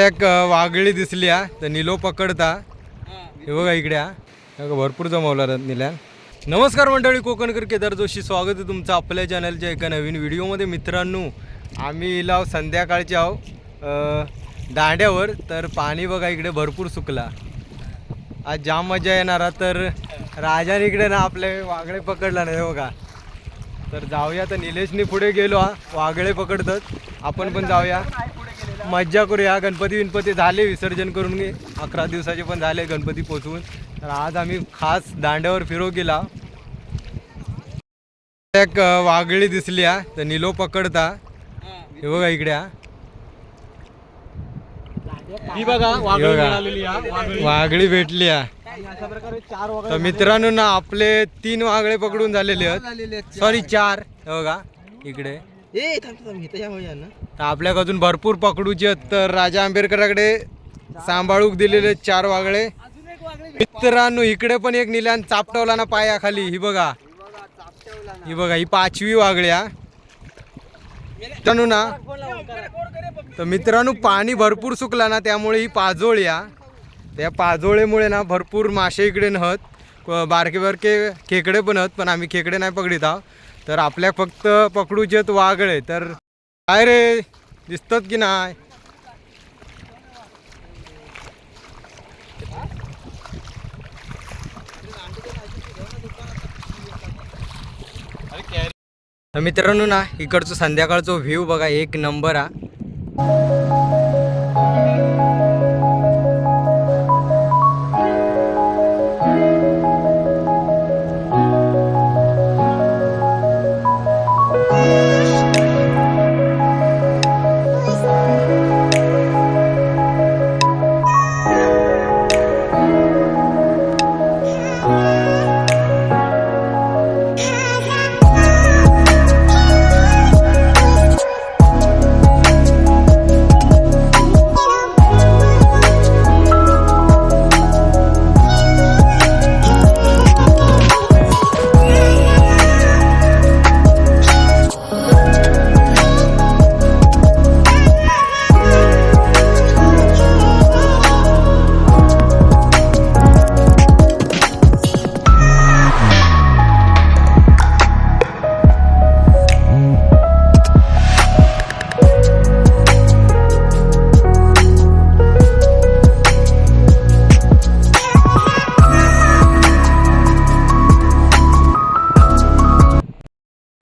एक वागळी दिसली हा. तर निलो पकडता. हे. बघा इकडे हा. भरपूर जमवला निल्या. नमस्कार मंडळी कोकणकर केदार जोशी. स्वागत आहे तुमचं आपल्या चॅनलच्या एका नवीन व्हिडिओमध्ये. मित्रांनो आम्ही इलाव संध्याकाळचे आहो दांड्यावर. तर पाणी बघा इकडे भरपूर सुकला. आज जाम मजा येणार. तर राजाने इकडे ना आपले वागळे पकडला नाही बघा. तर जाऊया तर निलेशनी पुढे गेलो हा. वागळे पकडतात. आपण पण जाऊया. मज्जा करूया. गणपती विणपती झाले विसर्जन करून अकरा दिवसाचे पण झाले गणपती पोचवून. तर आज आम्ही खास दांड्यावर फिरो गेला. एक वागळी दिसली हा. तर निलो पकडता. हे बघा इकडे हा. ही बघा. वागळी भेटली हा. वाघ तर मित्रांनो ना आपले तीन वागळे पकडून झालेले आहेत. सॉरी चार. हे बघा इकडे. तर आपल्याक अजून भरपूर पकडूचे आहेत. तर राजा आंबेडकराकडे सांभाळूक दिलेले चार वागळे. मित्रांनो इकडे पण एक निल्यान चापटवला ना पायाखाली ही बघा. ही बघा ही पाचवी वागळ्या मित्रांनो ना तर मित्रांनो पाणी भरपूर सुकला ना त्यामुळे ही पाजोळ्या त्या पाजोळेमुळे ना भरपूर मासे इकडे नहत. बारके बारके खेकडे पण आहेत पण आम्ही खेकडे नाही पकडित आहोत तर आपल्या फक्त पकडूचे आहेत वागळे. तर काय रे? दिसतात की नाही? मित्रांनो ना इकडचं संध्याकाळचं व्ह्यू बघा एक नंबर हा.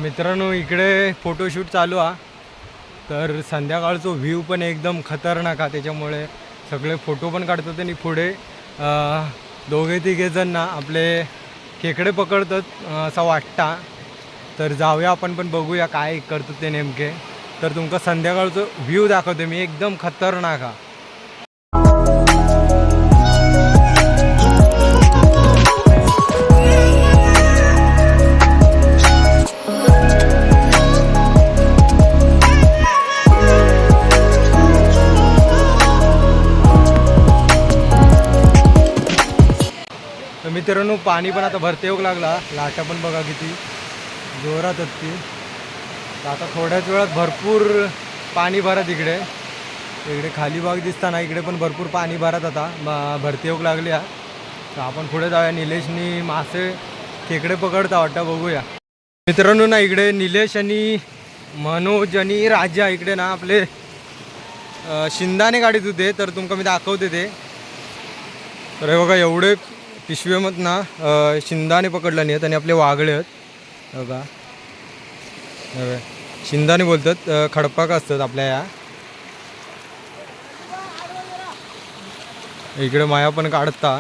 मित्रांनो इकडे फोटोशूट चालू हा. तर संध्याकाळचा व्ह्यू पण एकदम खतरनाक हा. त्याच्यामुळे सगळे फोटो पण काढतात आणि पुढे दोघे तिघे जण ना आपले खेकडे पकडतात असा वाटता तर जाऊया आपण पण बघूया काय करतात ते नेमके. तर तुमका संध्याकाळचं व्ह्यू दाखवते मी. एकदम खतरनाक हा. मित्रांनो पाणी पण आता भरते येऊ लागला. लाटा पण बघा किती जोरात ती तर आता थोड्याच वेळात भरपूर पाणी भरत इकडे. इकडे खाली भाग दिसताना इकडे पण भरपूर पाणी भरत आता. भरती हो येऊ लागली तर आपण पुढे जाऊया. निलेशनी मासे खेकडे पकडता वाटतं बघूया. मित्रांनो ना इकडे निलेश आणि मनोज आणि राजा इकडे ना आपले शिंदाने गाडीत होते तर तुमका मी दाखवते ते. अरे बघा एवढे पिशवीमत ना शिंदाने पकडला नाही आहेत आणि आपले वागळे आहेत. बघा. नव्हे शिंदाने बोलतात खडपाक असतात आपल्या या. इकडे माया पण काढता.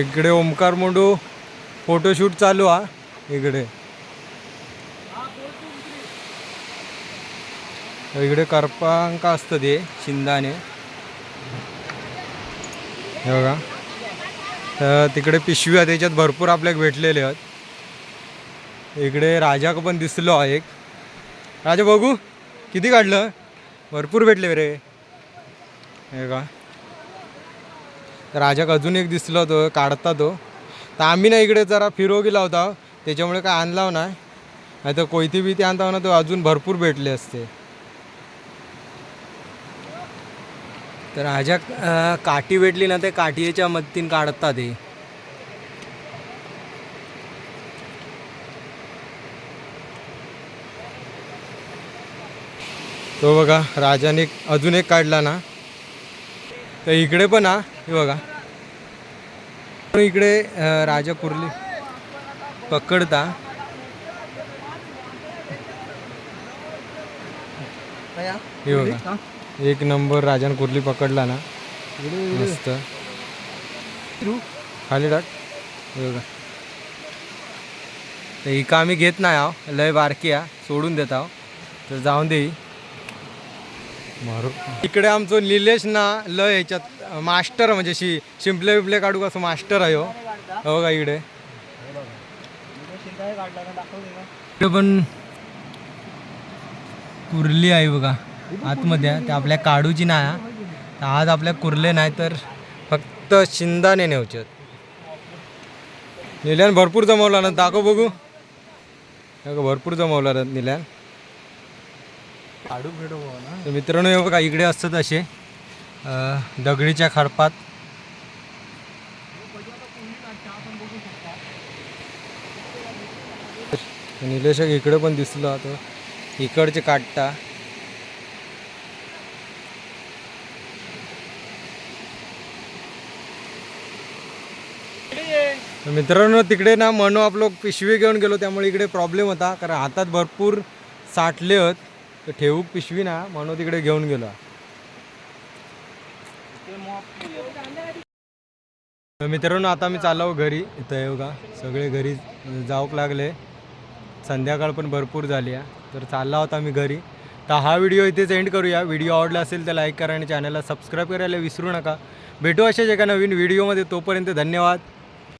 इकडे ओमकार मोंडू फोटोशूट चालू हा. इकडे. इकडे करपांका असतं ते शिंदाने हे बघा. तर तिकडे पिशवी आहेत त्याच्यात भरपूर आपल्याक भेटलेले आहेत. इकडे राजा पण दिसलो आहे एक. राजा बघू किती काढलं? भरपूर भेटले रे. हे का राजाक अजून एक दिसलो तो काढता तो. तर आम्ही ना इकडे जरा फिरो गेला होता त्याच्यामुळे काय आणला नाही नाही तर कोयती बिती आणता ना तो अजून भरपूर भेटले असते. तर ह्याच्या काठी भेटली ना ते काठीच्या मदतीन काढतात हे. तो बघा राजाने अजून एक काढला ना. तर इकडे पण हा हे बघा. इकडे राजा कुर्ली पकडता. हे बघा. एक नंबर राजान कुर्ली पकडला ना. मस्त. खाली टाक. हे बघा. तर इका आम्ही घेत नाही आहो. लय बारकी आ सोडून देत आहो. तर जाऊन दे ही. मारू. इकडे आमचं निलेश ना लय ह्याच्यात मास्टर म्हणजे शि शिंपले बिंपले काढू कसं मास्टर आहे हो. हो बघा इकडे. इकडे पण कुर्ली आहे बघा. आतमध्ये आहे. ते आपल्या काढूची नाही तर आज आपल्या कुर्ले नाही तर फक्त शिंदाने नेवच्यात निल्यान भरपूर जमवला ना दाखव बघू. भरपूर जमवला ना निल्यान. तर मित्रांनो हे बघा इकडे असतात असे दगडीच्या खडपात. निलेशक इकडे पण दिसला तो इकडचे काढता तर मित्रांनो तिकडे ना म्हणू आपलो पिशवी घेऊन गेलो त्यामुळे इकडे प्रॉब्लेम होता. कारण हातात भरपूर साठले होत. तर ठेवूक पिशवी ना म्हणून तिकडे घेऊन गेलो. मित्रांनो आता मी चाललो घरी. इथं येऊ का सगळे घरी जाऊक लागले. संध्याकाळ पण भरपूर झाली आहे. तर चालला होता मी घरी. तर हा व्हिडिओ इथेच एंड करूया. व्हिडिओ आवडला असेल तर लाईक करा आणि चॅनलला सबस्क्राईब करायला विसरू नका. भेटू अशाच एका नवीन व्हिडिओमध्ये. तोपर्यंत धन्यवाद.